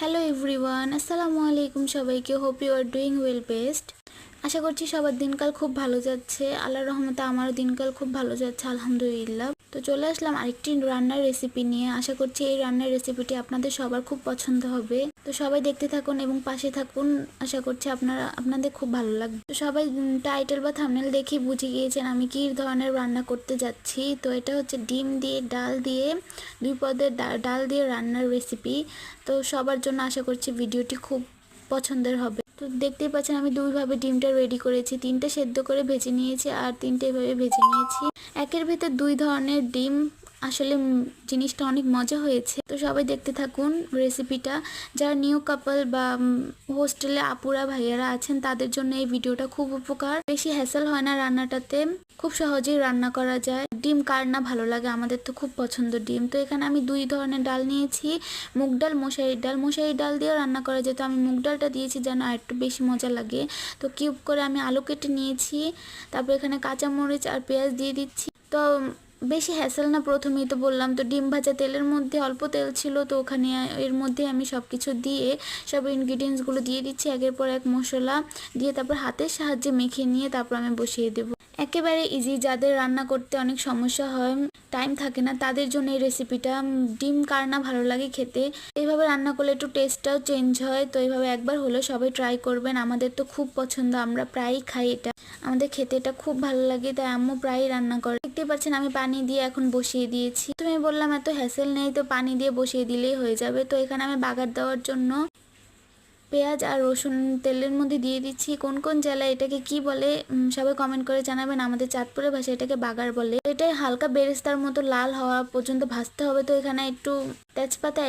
Hello everyone, আসসালামু আলাইকুম সবাইকে। Hope you are doing well best আশা করছি সবার দিনকাল খুব ভালো যাচ্ছে। আল্লাহর রহমতে আমারও দিনকাল খুব ভালো যাচ্ছে, আলহামদুলিল্লাহ। তো চলে আসলাম আরেকটি রান্নার রেসিপি নিয়ে। আশা করছি এই রান্নার রেসিপিটি আপনাদের সবার খুব পছন্দ হবে। তো সবাই দেখতে থাকুন এবং পাশে থাকুন। আশা করছি আপনারা, আপনাদের খুব ভালো লাগবে। তো সবাই টাইটেল বা থামনেল দেখে বুঝে গিয়েছেন আমি কী ধরনের রান্না করতে যাচ্ছি। তো এটা হচ্ছে ডিম দিয়ে, ডাল দিয়ে, দুই পদের ডাল দিয়ে রান্নার রেসিপি তো সবার জন্য আশা করছি ভিডিওটি খুব পছন্দের হবে। তো দেখতেই পাচ্ছেন আমি দুইভাবে ডিমটা রেডি করেছি। তিনটে সেদ্ধ করে ভেজে নিয়েছি আর তিনটে এভাবে ভেজে নিয়েছি। একের ভেতর দুই ধরনের ডিম আসলে জিনিসটা অনেক মজা হয়েছে। তো সবাই দেখতে থাকুন রেসিপিটা যারা নিউ কাপল বা হোস্টেলে আপুরা, ভাইয়ারা আছেন, তাদের জন্য এই ভিডিওটা খুব উপকার। বেশি হ্যাসেল হয় না রান্নাটাতে। খুব সহজেই রান্না করা যায়। ডিম কার না ভালো লাগে? আমাদের তো খুব পছন্দ ডিম। তো এখানে আমি দুই ধরনের ডাল নিয়েছি। মুগ ডাল মশারির ডাল। মশারির ডাল দিয়েও রান্না করা যেত আমি মুগ ডালটা দিয়েছি যেন আর একটু বেশি মজা লাগে। তো কিউব করে আমি আলু কেটে নিয়েছি। তারপর এখানে কাঁচামরিচ আর পেঁয়াজ দিয়ে দিচ্ছি। তো বেশি হ্যাসেল না প্রথমেই তো বললাম তো ডিম ভাজা তেলের মধ্যে অল্প তেল ছিল তো ওখানে এর মধ্যে আমি সব কিছু দিয়ে সব ইনগ্রিডিয়েন্টসগুলো দিয়ে দিচ্ছি, একের পর এক মশলা দিয়ে তারপর হাতের সাহায্যে মেখে নিয়ে তারপর আমি বসিয়ে দেবো। একেবারে ইজি যাদের রান্না করতে অনেক সমস্যা হয় টাইম থাকে না, তাদের জন্য এই রেসিপিটা ডিম কার না ভালো লাগে খেতে। এইভাবে রান্না করলে একটু টেস্টটাও চেঞ্জ হয়। তো এইভাবে একবার হলেও সবাই ট্রাই করবেন। আমাদের তো খুব পছন্দ, আমরা প্রায়ই খাই এটা। আমাদের খেতে এটা খুব ভালো লাগে, তাই আম্মু প্রায়ই রান্না করে। দেখতে পাচ্ছেন, আমি পানি দিয়ে এখন বসিয়ে দিয়েছি। তুমি বললাম, এত হ্যাসেল নেই, তো পানি দিয়ে বসিয়ে দিলেই হয়ে যাবে। তো এখানে আমি বাগার দেওয়ার জন্য পেঁয়াজ আর রসুন তেলের মধ্যে দিয়ে দিচ্ছি। কোন কোন জেলায় এটাকে কি বলে সবাই কমেন্ট করে জানাবেন। আমাদের চাঁদপুরের ভাষা এটাকে বাগার বলে। এটাই হালকা বেরেস্তার মতো লাল হওয়া পর্যন্ত ভাজতে হবে। তো এখানে একটু তেজপাতা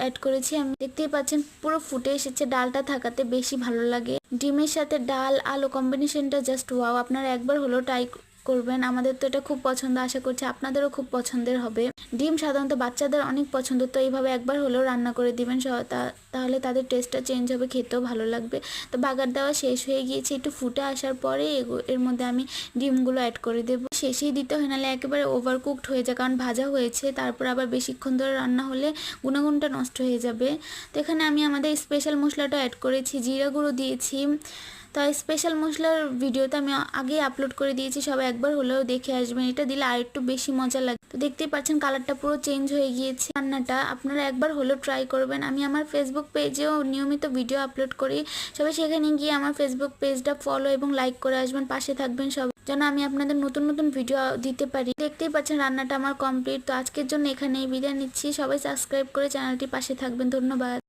অ্যাড করেছি। আমি দেখতেই পাচ্ছেন পুরো ফুটে এসেছে। ডালটা থাকাতে বেশি ভালো লাগে। ডিমের সাথে ডাল, আলু কম্বিনেশনটা জাস্ট ওয়াও আপনারা একবার হলো ট্রাই করবেন। আমাদের তো এটা খুব পছন্দ। আশা করছি আপনাদেরও খুব পছন্দের হবে। ডিম সাধারণত বাচ্চাদের অনেক পছন্দ, তো এইভাবে একবার হলেও রান্না করে দিবেন তাহলে তাদের টেস্টটা চেঞ্জ হবে, খেতেও ভালো লাগবে। তো বাগার দেওয়া শেষ হয়ে গিয়েছে, একটু ফুটে আসার পরে এর মধ্যে আমি ডিমগুলো অ্যাড করে দেবো। শেষেই দিতে হয়, নাহলে একেবারে ওভার কুকড হয়ে যায়, কারণ ভাজা হয়েছে, তারপর আবার বেশিক্ষণ ধরে রান্না হলে গুণাগুণটা নষ্ট হয়ে যাবে। তো এখানে আমি আমাদের স্পেশাল মশলাটা অ্যাড করেছি, জিরা গুঁড়ো দিয়েছি। তো স্পেশাল মশলার ভিডিওতে আমি আগেই আপলোড করে দিয়েছি, সবাই একবার হলেও দেখে আসবেন, এটা দিলে আর একটু বেশি মজা লাগে। তো দেখতেই পাচ্ছেন কালারটা পুরো চেঞ্জ হয়ে গিয়েছে। রান্নাটা আপনারা একবার হলেও ট্রাই করবেন। আমি আমার ফেসবুক পেজেও নিয়মিত ভিডিও আপলোড করি। সবাই সেখানে গিয়ে আমার ফেসবুক পেজটা ফলো এবং লাইক করে আসবেন। পাশে থাকবেন সব যেন আমি আপনাদের নতুন নতুন ভিডিও দিতে পারি। দেখতেই পাচ্ছেন রান্নাটা আমার কমপ্লিট তো আজকের জন্য এখানেই বিদায় নিচ্ছি। সবাই সাবস্ক্রাইব করে চ্যানেলটি পাশে থাকবেন। ধন্যবাদ।